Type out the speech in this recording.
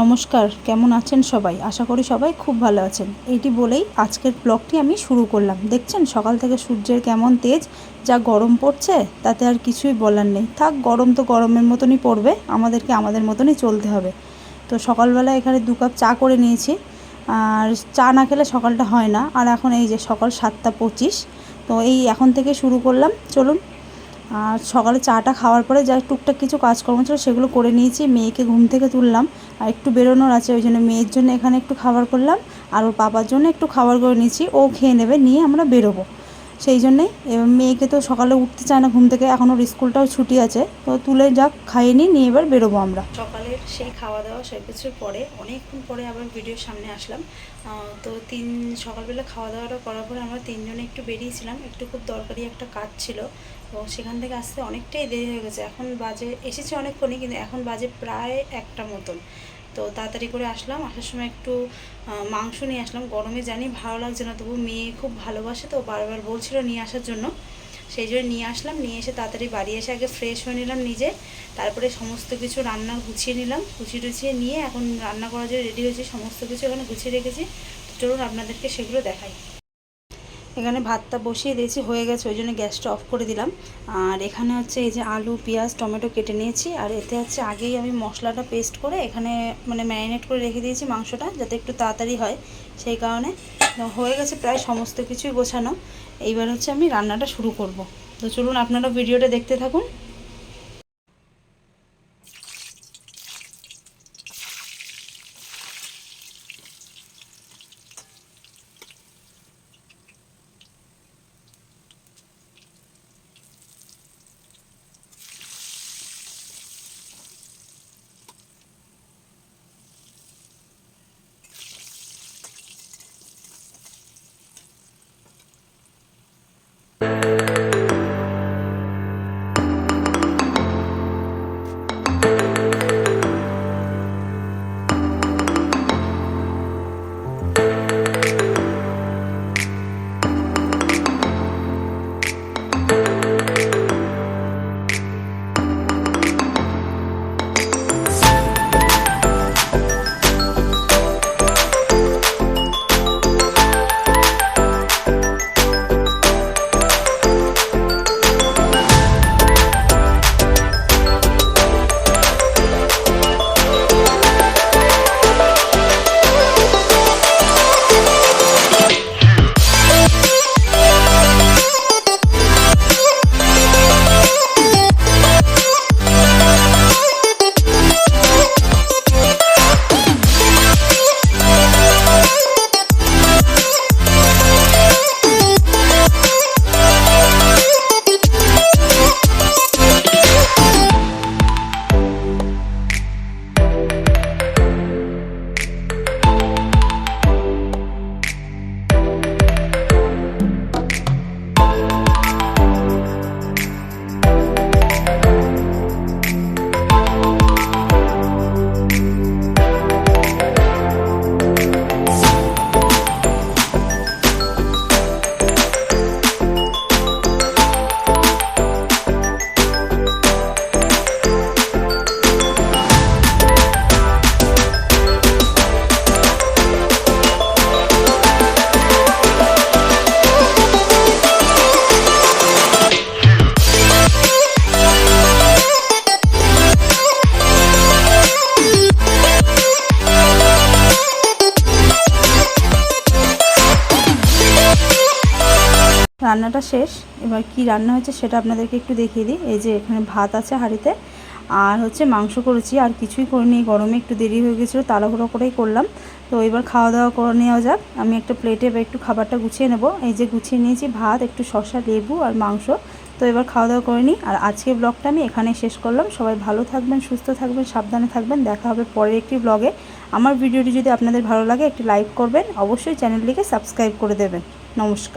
নমস্কার, কেমন আছেন সবাই? আশা করি সবাই খুব ভালো আছেন। এইটি বলেই আজকের ব্লগটি আমি শুরু করলাম। দেখছেন, সকাল থেকে সূর্যের কেমন তেজ, যা গরম পড়ছে, তাতে আর কিছুই বলার নেই। থাক, গরম তো গরমের মতনই পড়বে, আমাদেরকে আমাদের মতনই চলতে হবে। তো সকালবেলা এখানে দু কাপ চা করে নিয়েছি। আর চা না খেলে সকালটা হয় না। আর এখন এই যে সকাল সাতটা পঁচিশ, তো এই এখন থেকে শুরু করলাম। চলুন আর সকালে চাটা খাওয়ার পরে যা টুকটাক কিছু কাজকর্ম ছিল সেগুলো করে নিয়েছি। মেয়েকে ঘুম থেকে তুললাম আর একটু বেরোনোর আছে, ওই জন্য মেয়ের জন্য এখানে একটু খাবার করলাম আর ওর পাপার জন্য একটু খাবার করে নিয়েছি। ও খেয়ে নেবে, নিয়ে আমরা বেরোবো। সেই এবার মেয়েকে তো সকালে উঠতে চায় না, ঘুম থেকে। এখন ওর স্কুলটাও ছুটি আছে। তো তুলে যাক, খাইয়ে নিই, নিয়ে এবার বেরোবো আমরা। সকালের সেই খাওয়া দাওয়া সব কিছুর পরে, অনেকক্ষণ পরে আবার ভিডিওর সামনে আসলাম। তো তিন, সকালবেলা খাওয়া দাওয়াটা করার পরে আমরা তিনজনে একটু বেরিয়েছিলাম একটু খুব দরকারি একটা কাজ ছিল। তো সেখান থেকে আসতে অনেকটাই দেরি হয়ে গেছে। এখন বাজে, এসেছে অনেকক্ষণই, কিন্তু এখন বাজে প্রায় একটা মতন। তো তাড়াতাড়ি করে আসলাম। আসার সময় একটু মাংস নিয়ে আসলাম। গরমে জানি ভালো লাগছে না, তবু মেয়ে খুব ভালোবাসে তো, বারবার বলছিল নিয়ে আসার জন্য। সেই জন্য নিয়ে আসলাম, নিয়ে এসে তাড়াতাড়ি বাড়ি এসে আগে ফ্রেশ হয়ে নিলাম নিজে। তারপরে সমস্ত কিছু রান্না গুছিয়ে নিলাম। গুছিয়ে টুছিয়ে নিয়ে এখন রান্না করার জন্য রেডি হয়েছি, সমস্ত কিছু এখানে গুছিয়ে রেখেছি। চলুন আপনাদেরকে সেগুলো দেখাই। এখানে ভাতটা বসিয়ে দিয়েছি, হয়ে গেছে, ওই জন্য গ্যাসটা অফ করে দিলাম। আর এখানে হচ্ছে এই যে আলু, পেঁয়াজ, টমেটো কেটে নিয়েছি, আর এতে হচ্ছে আগেই আমি মশলাটা পেস্ট করে এখানে মানে ম্যারিনেট করে রেখে দিয়েছি মাংসটা, যাতে একটু তাড়াতাড়ি হয় সেই কারণে। হয়ে গেছে প্রায় সমস্ত কিছুই গোছানো। এইবার হচ্ছে আমি রান্নাটা শুরু করব। তো চলুন আপনারা ভিডিওটা দেখতে থাকুন। রান্নাটা শেষ। এবার কি রান্না হয়েছে সেটা আপনাদেরকে একটু দেখিয়ে দিই। এই যে এখানে ভাত আছে হাঁড়িতে। আর হচ্ছে মাংস করেছি, আর কিছুই করিনি। গরমে একটু দেরি হয়ে গেছিল, তাড়াহুড়ো করেই করলাম। তো এবার খাওয়া দাওয়া করে নেওয়া যাক। আমি একটা প্লেটে এবার একটু খাবারটা গুছিয়ে নেব। এই যে গুছিয়ে নিয়েছি ভাত, একটু শসা, লেবু আর মাংস। তো এবার খাওয়া দাওয়া করে নিই। আর আজকে ব্লগটা আমি এখানেই শেষ করলাম। সবাই ভালো থাকবেন, সুস্থ থাকবেন, সাবধানে থাকবেন। দেখা হবে পরের একটি ব্লগে আমার ভিডিওটি যদি আপনাদের ভালো লাগে, একটি লাইক করবেন। অবশ্যই চ্যানেলটিকে সাবস্ক্রাইব করে দেবেন। নমস্কার।